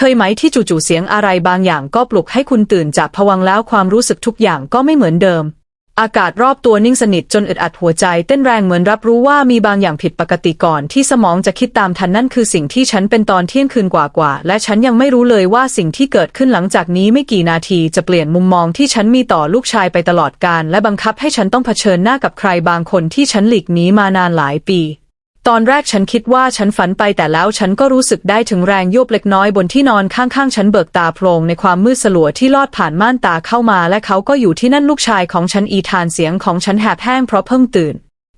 เคยไหมที่จู่ๆเสียงอะไรบางอย่างก็ปลุกให้คุณตื่นจากผวังแล้วความรู้สึกทุกอย่างก็ไม่เหมือนเดิม อากาศรอบตัวนิ่งสนิทจนอึดอัดหัวใจเต้นแรงเหมือนรับรู้ว่ามีบางอย่างผิดปกติก่อนที่สมองจะคิดตามทันนั่นคือสิ่งที่ฉันเป็นตอนเที่ยงคืนกว่าๆและฉันยังไม่รู้เลยว่าสิ่งที่เกิดขึ้นหลังจากนี้ไม่กี่นาทีจะเปลี่ยนมุมมองที่ฉันมีต่อลูกชายไปตลอดกาลและบังคับให้ฉันต้องเผชิญหน้ากับใครบางคนที่ฉันหลีกหนีมานานหลายปี ตอนแรกฉันคิดว่าฉันฝันไปแต่แล้วฉันก็รู้สึกได้ถึงแรงโยบเล็กน้อยบนที่นอนข้างๆ ฉันเบิกตาโพลงในความมืดสลัวที่ลอดผ่านม่านตาเข้ามาและเขาก็อยู่ที่นั่นลูกชายของฉันอีธานเสียงของฉันแหบแห้งเพราะเพิ่งตื่น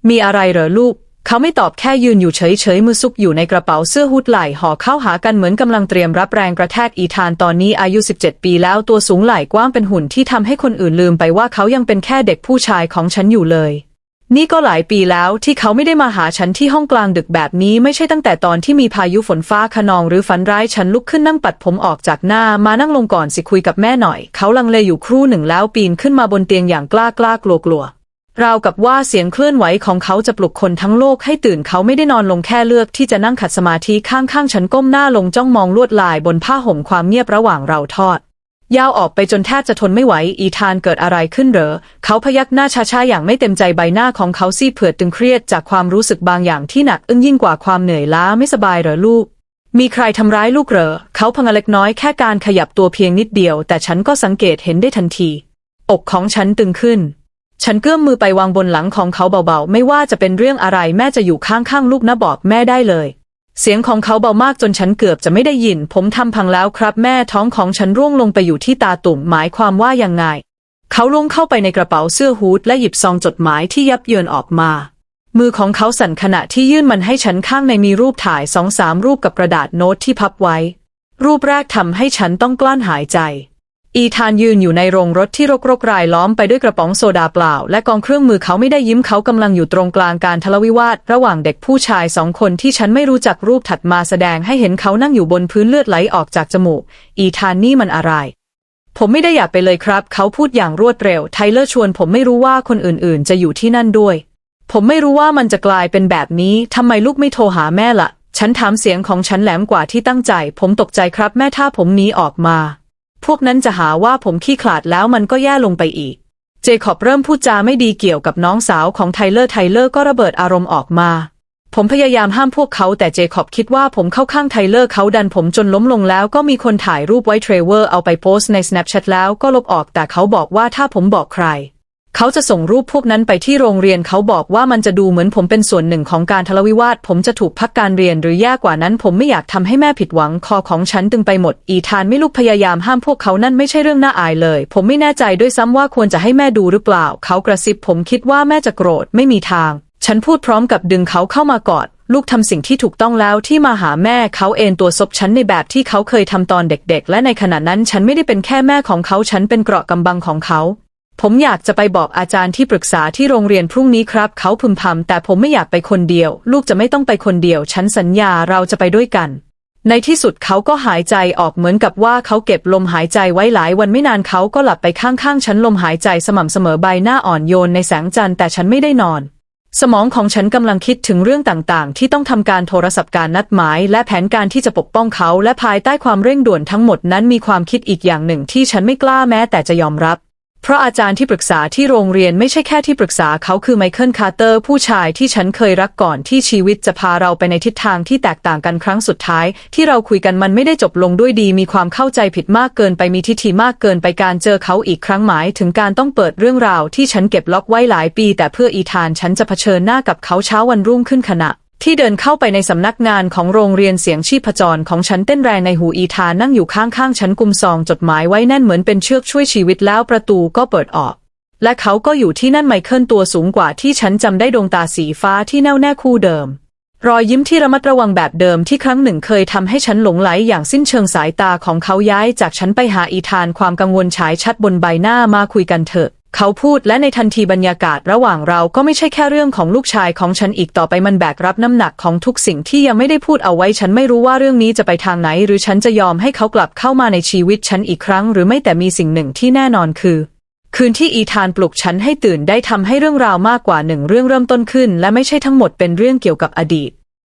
มีอะไรเหรอลูก เขาไม่ตอบแค่ยืนอยู่เฉยๆมือซุกอยู่ในกระเป๋าเสื้อฮูดไหล่ห่อเข้าหากันเหมือนกำลังเตรียมรับแรงกระแทกอีธานตอนนี้อายุ 17 ปีแล้วตัวสูงไหล่กว้างเป็นหุ่นที่ทำให้คนอื่นลืมไปว่าเขายังเป็นแค่เด็กผู้ชายของฉันอยู่เลย นี่ก็หลายปีแล้วที่เขาไม่ได้มาหาฉันที่ห้องกลางดึกแบบนี้ไม่ใช่ตั้งแต่ตอนที่มีพายุฝนฟ้าขนองหรือฝันร้ายฉันลุกขึ้นนั่งปัดผมออกจากหน้ามานั่งลงก่อนสิคุยกับแม่หน่อย เขาลังเลอยู่ครู่หนึ่งแล้วปีนขึ้นมาบนเตียงอย่างกล้ากล้ากลัวกลัวราวกับว่าเสียงเคลื่อนไหวของเขาจะปลุกคนทั้งโลกให้ตื่นเขาไม่ได้นอนลงแค่เลือกที่จะนั่งขัดสมาธิข้างๆ ฉันก้มหน้าลงจ้องมองลวดลายบนผ้าห่มความเงียบระหว่างเราทอด ยาวออกไปจนแทบจะทนไม่ไหว อีธานเกิดอะไรขึ้นเหรอ เขาพยักหน้าช้าๆอย่างไม่เต็มใจใบหน้าของเขาซีเผือดตึงเครียดจากความรู้สึกบางอย่างที่หนักอึ้งยิ่งกว่าความเหนื่อยล้าไม่สบายเหรอลูก มีใครทำร้ายลูกเหรอ เขาพังเล็กน้อยแค่การขยับตัวเพียงนิดเดียว แต่ฉันก็สังเกตเห็นได้ทันที อกของฉันตึงขึ้น ฉันเกื้อมมือไปวางบนหลังของเขาเบาๆ ไม่ว่าจะเป็นเรื่องอะไรแม่จะอยู่ข้างๆลูกนะบอกแม่ได้เลย เสียงของเขาเบามากจนฉันเกือบจะไม่ได้ยิน ผมทำพังแล้วครับแม่ท้องของฉันร่วงลงไปอยู่ที่ตาตุ่มหมายความว่ายังไง เขาลงเข้าไปในกระเป๋าเสื้อฮูดและหยิบซองจดหมายที่ยับเยินออกมา มือของเขาสั่นขณะที่ยื่นมันให้ฉันข้างในมีรูปถ่ายสองสามรูปกับกระดาษโน้ตที่พับไว้ รูปแรกทำให้ฉันต้องกลั้นหายใจ อีธานยืนอยู่ในโรงรถที่รกรกรายล้อมไปด้วยกระป๋องโซดาเปล่า และกองเครื่องมือเขาไม่ได้ยิ้มเขากำลังอยู่ตรงกลางการทะเลาวิวาท ระหว่างเด็กผู้ชายสองคนที่ฉันไม่รู้จักรูปถัดมาแสดงให้เห็นเขานั่งอยู่บนพื้นเลือดไหลออกจากจมูก อีธานนี่มันอะไร ผมไม่ได้อยากไปเลยครับ เขาพูดอย่างรวดเร็ว ไทเลอร์ชวนผมไม่รู้ว่าคนอื่นๆ จะอยู่ที่นั่นด้วย ผมไม่รู้ว่ามันจะกลายเป็นแบบนี้ทำไมลูกไม่โทรหาแม่ละ่ะ ฉันถามเสียงของฉันแหลมกว่าที่ตั้งใจ ผมตกใจครับแม่ถ้าผมหนีออกมา พวกนั้นจะหาว่าผมขี้ขลาดแล้วมันก็แย่ลงไปอีก เจคอบเริ่มพูดจาไม่ดีเกี่ยวกับน้องสาวของไทเลอร์ไทเลอร์ก็ระเบิดอารมณ์ออกมา ผมพยายามห้ามพวกเขาแต่เจคอบคิดว่าผมเข้าข้างไทเลอร์เขาดันผมจนล้มลงแล้วก็มีคนถ่ายรูปไว้เทรเวอร์เอาไปโพสต์ใน Snapchat แล้วก็ลบออกแต่เขาบอกว่าถ้าผมบอกใคร เขาจะส่งรูปพวกนั้นไปที่โรงเรียนเขาบอกว่ามันจะดูเหมือนผมเป็นส่วนหนึ่งของการทะเลาวิวาท ผมจะถูกพักการเรียนหรือแย่กว่านั้น ผมไม่อยากทำให้แม่ผิดหวังคอของฉันตึงไปหมด อีธานไม่ลุกพยายามห้ามพวกเขานั่นไม่ใช่เรื่องน่าอายเลย ผมไม่แน่ใจด้วยซ้ำว่าควรจะให้แม่ดูหรือเปล่า เขากระซิบผมคิดว่าแม่จะโกรธไม่มีทาง ฉันพูดพร้อมกับดึงเขาเข้ามากอดลูกทำสิ่งที่ถูกต้องแล้วที่มาหาแม่เขาเอนตัวซบฉันในแบบที่เขาเคยทำตอนเด็กๆ และในขณะนั้นฉันไม่ได้เป็นแค่แม่ของเขาฉันเป็นเกราะกำบังของเขา ผมอยากจะไปบอกอาจารย์ที่ปรึกษาที่โรงเรียนพรุ่งนี้ครับ เขาพึมพำแต่ผมไม่อยากไปคนเดียว ลูกจะไม่ต้องไปคนเดียว ฉันสัญญาเราจะไปด้วยกัน ในที่สุดเขาก็หายใจออกเหมือนกับว่าเขาเก็บลมหายใจไว้หลายวันไม่นานเขาก็หลับไปข้างๆฉันลมหายใจสม่ำเสมอใบหน้าอ่อนโยนในแสงจันทร์แต่ฉันไม่ได้นอน สมองของฉันกำลังคิดถึงเรื่องต่างๆ ที่ต้องทำการโทรศัพท์การนัดหมาย และแผนการที่จะปกป้องเขา และภายใต้ความเร่งด่วนทั้งหมดนั้นมีความคิดอีกอย่างหนึ่งที่ฉันไม่กล้าแม้แต่จะยอมรับ เพราะอาจารย์ที่ปรึกษาที่โรงเรียนไม่ใช่แค่ที่ปรึกษาเขาคือไมเคิลคาร์เตอร์ผู้ชายที่ฉันเคยรักก่อนที่ชีวิตจะพาเราไปในทิศทางที่แตกต่างกันครั้งสุดท้าย ที่เราคุยกันมันไม่ได้จบลงด้วยดี มีความเข้าใจผิดมากเกินไปมีทิฐิมากเกินไปการเจอเขาอีกครั้งหมาย ถึงการต้องเปิดเรื่องราวที่ฉันเก็บล็อกไว้หลายปี แต่เพื่ออีธานฉันจะเผชิญหน้ากับเขาเช้าวันรุ่งขึ้นขณะ ที่เดินเข้าไปในสำนักงานของโรงเรียนเสียงชีพจรของฉันเต้นแรงในหูอีธานนั่งอยู่ข้างๆฉันกุมซองจดหมายไว้แน่นเหมือนเป็นเชือกช่วยชีวิตแล้วประตูก็เปิดออก และเขาก็อยู่ที่นั่นไมเคิลตัวสูงกว่าที่ฉันจำได้ดวงตาสีฟ้าที่แน่วแน่คู่เดิม รอยยิ้มที่ระมัดระวังแบบเดิมที่ครั้งหนึ่งเคยทำให้ฉันหลงไหลอย่างสิ้นเชิงสายตาของเขาย้ายจากฉันไปหาอีธานความกังวลฉายชัดบนใบหน้ามาคุยกันเถอะ เขาพูดและในทันทีบรรยากาศระหว่างเราก็ไม่ใช่แค่เรื่องของลูกชายของฉันอีกต่อไปมันแบกรับน้ำหนักของทุกสิ่งที่ยังไม่ได้พูดเอาไว้ฉันไม่รู้ว่าเรื่องนี้จะไปทางไหน หรือฉันจะยอมให้เขากลับเข้ามาในชีวิตฉันอีกครั้ง หรือไม่แต่มีสิ่งหนึ่งที่แน่นอนคือ คืนที่อีธานปลุกฉันให้ตื่นได้ทำให้เรื่องราวมากกว่าหนึ่งเรื่องเริ่มต้นขึ้น และไม่ใช่ทั้งหมดเป็นเรื่องเกี่ยวกับอดีต